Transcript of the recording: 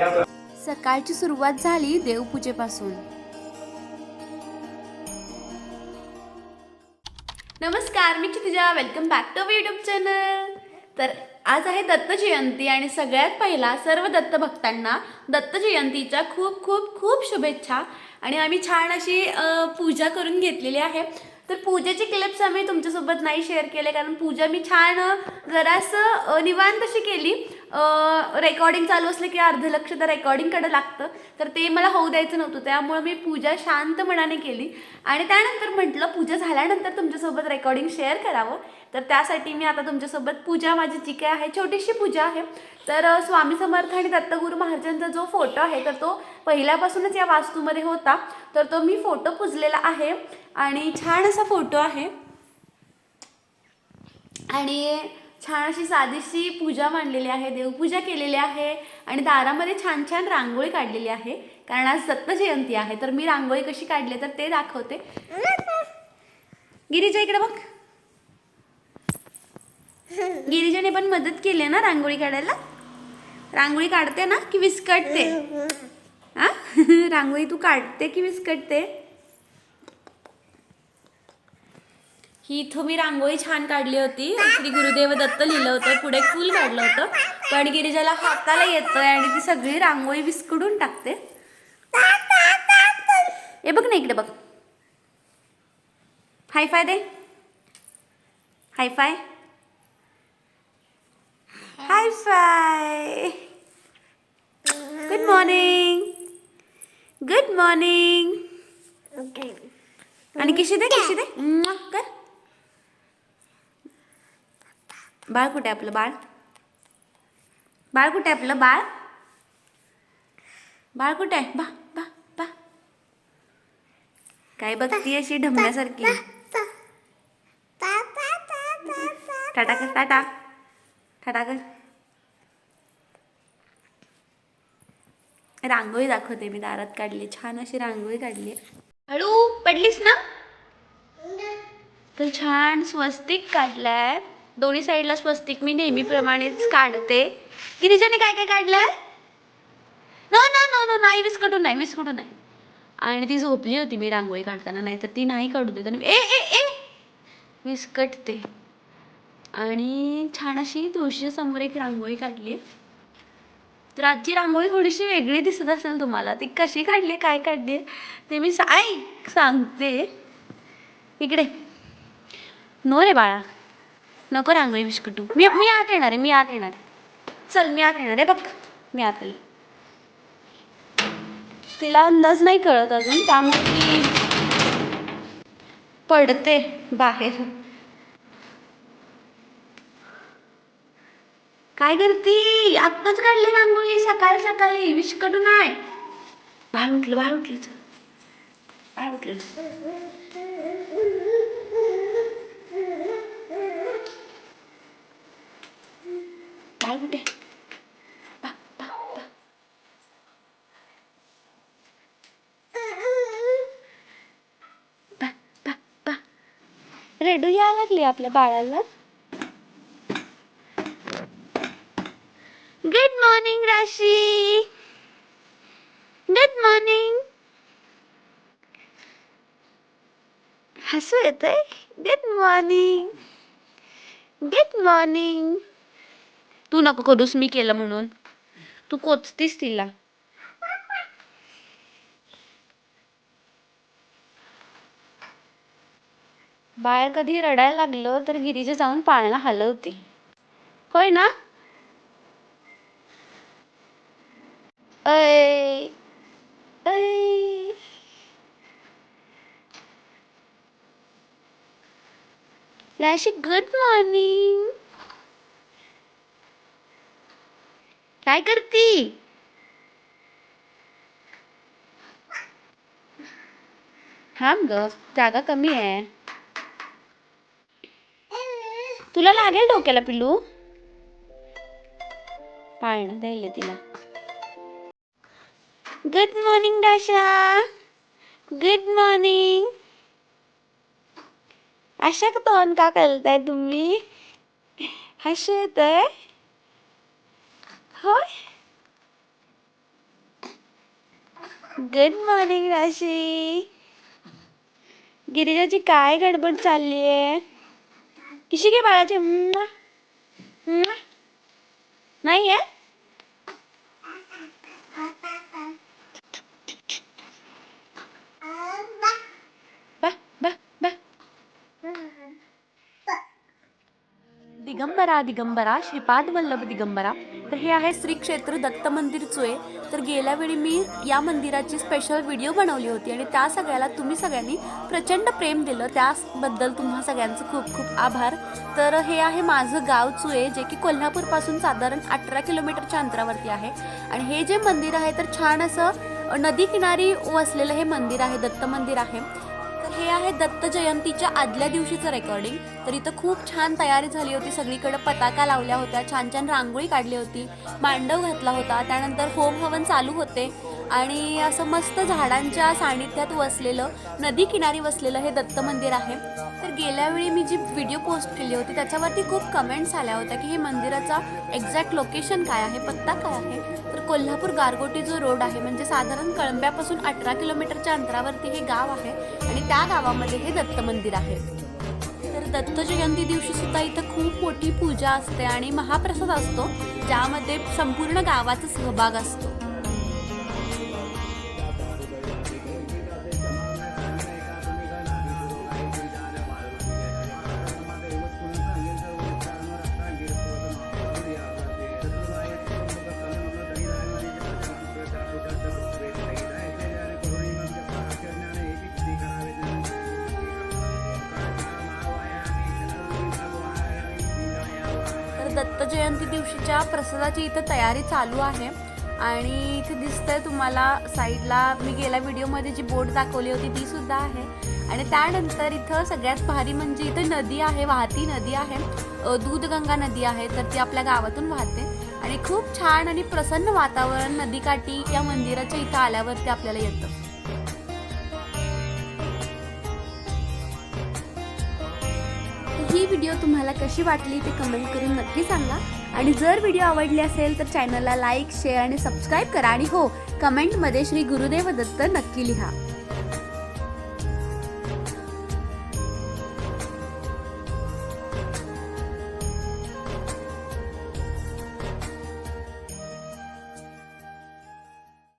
असं सकाळची सुरुवात झाली देवपूजेपासून. नमस्कार मी Kshitija welcome back to YouTube channel तर आज आहे दत्त जयंती आणि सगळ्यात पहिला सर्व दत्त भक्तांना दत्त जयंतीच्या खूप खूप खूप शुभेच्छा. आणि आम्ही छान अशी पूजा करून घेतलेली आहे. तर पूजेची क्लिप्स आम्ही तुमच्यासोबत नाही शेअर केले कारण पूजा मी छान जरासं निवांत अशी केली. रेकॉर्डिंग चालू असलं की अर्ध लक्ष तर रेकॉर्डिंगकडे लागतं. तर ते मला होऊ द्यायचं नव्हतं. त्यामुळे मी पूजा शांत मनाने केली. आणि त्यानंतर म्हटलं पूजा झाल्यानंतर तुमच्यासोबत रेकॉर्डिंग शेअर करावं. तर त्यासाठी मी आता तुमच्यासोबत पूजा माझी जी काय आहे छोटीशी पूजा आहे. तर स्वामी समर्थ आणि दत्तगुरू महाराजांचा जो फोटो आहे तर तो पहिल्यापासूनच या वास्तूमध्ये होता. तर तो मी फोटो पुजलेला आहे. आणि छान असा फोटो आहे. आणि छान अशी साधीशी पूजा मांडलेली आहे देवपूजा केलेली आहे आणि दारामध्ये छान छान रांगोळी काढलेली आहे. कारण आज दत्त जयंती आहे तर मी रांगोळी कशी काढली तर ते दाखवते. गिरिजा इकडे बघ. गिरिजाने पण मदत केली ना रांगोळी काढायला? रांगोळी काढते ना की विस्कटते? हा रांगोळी तू काढते की विस्कटते? ही इथं मी रांगोळी छान काढली होती. श्री गुरुदेव दत्त लिहिलं होतं. पुढे फूल काढलं होतं. पण गिरिजाला हाताला येतं आणि ती सगळी रांगोळी विस्कडून टाकते. हे बघ ना इकडे बघ. हाय फाय दे. High five. High five. Good morning good morning आणि किशी दे किशी दे म्वा, कर बाळ कुठे आपलं बाळ? बाळ कुठे आपलं बाळ? बाळ कुठे आहे? बा बा बा. काय बघती अशी ढमण्यासारखी. टाटा कर टाटा. टाटा कर. रांगोळी दाखवते मी दारात काढली. छान अशी रांगोळी काढली. हळू पडलीस ना? तर छान स्वस्तिक काढलाय दोन्ही साईडला स्वस्तिक मी नेहमीप्रमाणेच काढते. गिरिजाने काय काय काढलंय नो नो नो नो नाही विस्कटून नाही विस्कटून नाही. आणि ती झोपली होती मी रांगोळी काढताना नाही तर ती नाही काढू देत. आणि ए ए ए! विस्कटते. आणि छान अशी तुळशीच्या समोर एक रांगोळी काढली. तर आजची रांगोळी थोडीशी वेगळी दिसत असेल तुम्हाला. ती कशी काढली काय काढली ते मी साय ऐक सांगते. इकडे. नो रे बाळा. नको रांगोळी बिस्कुटू. मी मी आत येणार आहे मी आत येणार आहे. चल मी आत येणार आहे बघ. मी आत आली तिला अंदाज नाही कळत अजून त्यामुळे ती पडते बाहेर. काय करती? आत्ताच काढली रांगोळी सकाळी सकाळी. विस्कटू नाही. बाहेर उठलं बाहेर उठलं बाहेर उठलं बाळ कुठे बा, बा, बा. बा, बा, बा. रेडू या लागली आपल्या बाळाला. Good morning Rashi good morning हसू येतंय? गुड मॉर्निंग गुड मॉर्निंग तू नको करूस मी केलं म्हणून. तू कोचतीस तिला. बाळ कधी रडायला लागलं तर गिरीजा जाऊन पाळणा हलवते. होय ना? ऐ ऐ गुड मॉर्निंग काय करती? थांब ग जागा कमी आहे. तुला लागेल डोक्याला पिलू पाळणं द्यायला तिला. गुड मॉर्निंग डाशा गुड मॉर्निंग अशा तोंड का करताय तुम्ही? हसत आहे होय? गुड मॉर्निंग राशी गिरिजाची काय गडबड चालली आहे किशी घे बारे म्वा. नाही आहे बा बा बा दिगंबरा दिगंबरा श्रीपाद वल्लभ दिगंबरा तर हे आहे श्री क्षेत्र दत्त मंदिर चोय. तर गेल्या वेळी मी या मंदिराची स्पेशल व्हिडिओ बनवली होती आणि त्या सगळ्याला तुम्ही सगळ्यांनी प्रचंड प्रेम दिलं. त्याबद्दल तुम्हा सगळ्यांचं खूप खूप आभार. तर हे आहे माझं गाव चुए जे की कोल्हापूरपासून साधारण अठरा किलोमीटरच्या अंतरावरती आहे. आणि हे जे मंदिर आहे तर छान असं नदी किनारी वसलेलं हे मंदिर आहे दत्त मंदिर आहे. हे आहे दत्त जयंतीच्या आदल्या दिवशीचं रेकॉर्डिंग तर इथं खूप छान तयारी झाली होती. सगळीकडे पताका लावल्या होत्या. छान छान रांगोळी काढली होती. मांडव घातला होता. त्यानंतर होम हवन चालू होते. आणि असं मस्त झाडांच्या सानिध्यात वसलेलं नदी किनारी वसलेलं हे दत्त मंदिर आहे. तर गेल्या वेळी मी जी व्हिडिओ पोस्ट केली होती त्याच्यावरती खूप कमेंट्स आल्या होत्या की हे मंदिराचा एक्झॅक्ट लोकेशन काय आहे पत्ता काय आहे? कोल्हापूर गारगोटी जो रोड आहे म्हणजे साधारण कळंब्यापासून अठरा किलोमीटरच्या अंतरावरती हे गाव आहे आणि त्या गावामध्ये हे दत्त मंदिर आहे. तर दत्त जयंती दिवशी सुद्धा इथं खूप मोठी पूजा असते आणि महाप्रसाद असतो ज्यामध्ये संपूर्ण गावाचा सहभाग असतो. जयंती दिवशीच्या प्रसादाची इथं तयारी चालू आहे. आणि इथे दिसतंय तुम्हाला साईडला मी गेल्या व्हिडिओमध्ये जी बोट दाखवली होती ती सुद्धा आहे. आणि त्यानंतर इथं सगळ्यात भारी म्हणजे इथं नदी आहे वाहती नदी आहे. दूधगंगा नदी आहे तर ती आपल्या गावातून वाहते. आणि खूप छान आणि प्रसन्न वातावरण नदीकाठी या मंदिराच्या इथं आल्यावरती आपल्याला येतं. ही व्हिडिओ तुम्हाला कशी वाटली ते कमेंट करून नक्की सांगा. आणि जर व्हिडिओ आवडली असेल तर चॅनलला लाईक शेअर आणि सबस्क्राईब करा. आणि हो कमेंटमध्ये श्री गुरुदेव दत्त नक्की लिहा.